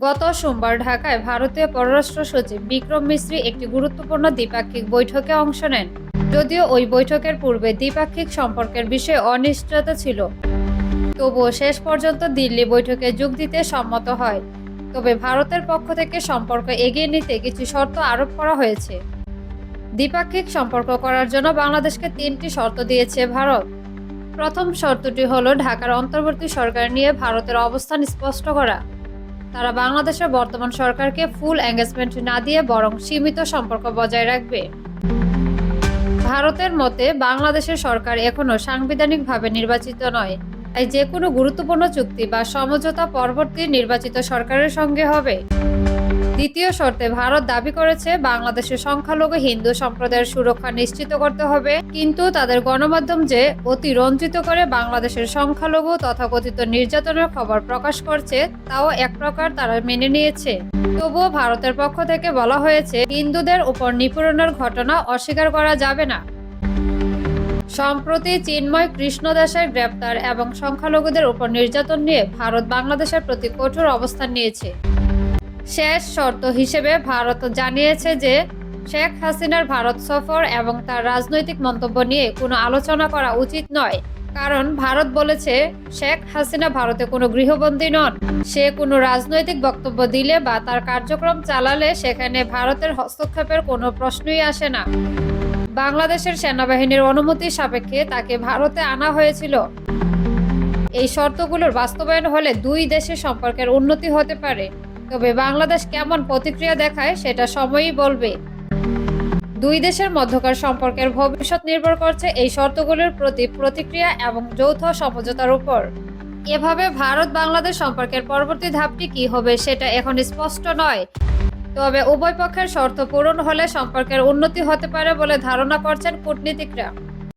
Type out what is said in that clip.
গত সোমবার ঢাকায় ভারতীয় পররাষ্ট্র সচিব বিক্রম মিশ্রি একটি গুরুত্বপূর্ণ দ্বিপাক্ষিক বৈঠকে অংশ নেন। যদিও ওই বৈঠকের পূর্বে দ্বিপাক্ষিক সম্পর্কের বিষয়ে অনিশ্চয়তা ছিল। তবুও শেষ পর্যন্ত দিল্লি বৈঠকে যোগ দিতে সম্মত হয়। তবে ভারতের পক্ষ থেকে সম্পর্ক এগিয়ে নিতে কিছু শর্ত আরোপ করা হয়েছে। দ্বিপাক্ষিক সম্পর্ক করার জন্য বাংলাদেশকে তিনটি শর্ত দিয়েছে ভারত। প্রথম শর্তটি হলো ঢাকার অন্তর্বর্তী সরকার নিয়ে ভারতের অবস্থান স্পষ্ট করা। তারা বাংলাদেশের বর্তমান সরকারকে ফুল এঙ্গেজমেন্ট না দিয়ে বরং সীমিত সম্পর্ক বজায় রাখবে। ভারতের মতে বাংলাদেশের সরকার এখনও সাংবিধানিকভাবে নির্বাচিত নয়, তাই যে কোনো গুরুত্বপূর্ণ চুক্তি বা সমঝোতা পরবর্তী নির্বাচিত সরকারের সঙ্গে হবে। দ্বিতীয় শর্তে ভারত দাবি করেছে বাংলাদেশের সংখ্যালঘু হিন্দু সম্প্রদায়ের সুরক্ষা নিশ্চিত করতে হবে। কিন্তু তাদের গণমাধ্যম যে অতি রঞ্জিত করে বাংলাদেশের সংখ্যালঘু তথাকথিত নির্যাতনের খবর প্রকাশ করছে, তাও এক প্রকার তারা মেনে নিয়েছে। তবুও ভারতের পক্ষ থেকে বলা হয়েছে, হিন্দুদের উপর নিপীড়নের ঘটনা অস্বীকার করা যাবে না। সম্প্রতি চিন্ময় কৃষ্ণদাসের গ্রেপ্তার এবং সংখ্যালঘুদের উপর নির্যাতন নিয়ে ভারত বাংলাদেশের প্রতি কঠোর অবস্থান নিয়েছে। শেষ শর্ত হিসেবে ভারত জানিয়েছে যে শেখ হাসিনার ভারত সফর এবং তার রাজনৈতিক মন্তব্য নিয়ে কোনো আলোচনা করা উচিত নয়। কারণ ভারত বলেছে, শেখ হাসিনা ভারতে কোনো গৃহবন্দী নন। সে কোনো রাজনৈতিক বক্তব্য দিলে বা তার কার্যক্রম চালালে সেখানে ভারতের হস্তক্ষেপের কোনো প্রশ্নই আসে না। বাংলাদেশের সেনাবাহিনীর অনুমতি সাপেক্ষে তাকে ভারতে আনা হয়েছিল। এই শর্তগুলোর বাস্তবায়ন হলে দুই দেশের সম্পর্কের উন্নতি হতে পারে। তবে বাংলাদেশ কেমন প্রতিক্রিয়া দেখায় সেটা সময়ই বলবে। দুই দেশের মধ্যকার সম্পর্কের ভবিষ্যৎ নির্ভর করছে এই শর্তগুলির প্রতি প্রতিক্রিয়া এবং যৌথ সমঝোতার উপর। এভাবে ভারত বাংলাদেশ সম্পর্কের পরবর্তী ধাপটি কি হবে সেটা এখন স্পষ্ট নয়। তবে উভয় পক্ষের শর্ত পূরণ হলে সম্পর্কের উন্নতি হতে পারে বলে ধারণা করছেন কূটনীতিকরা।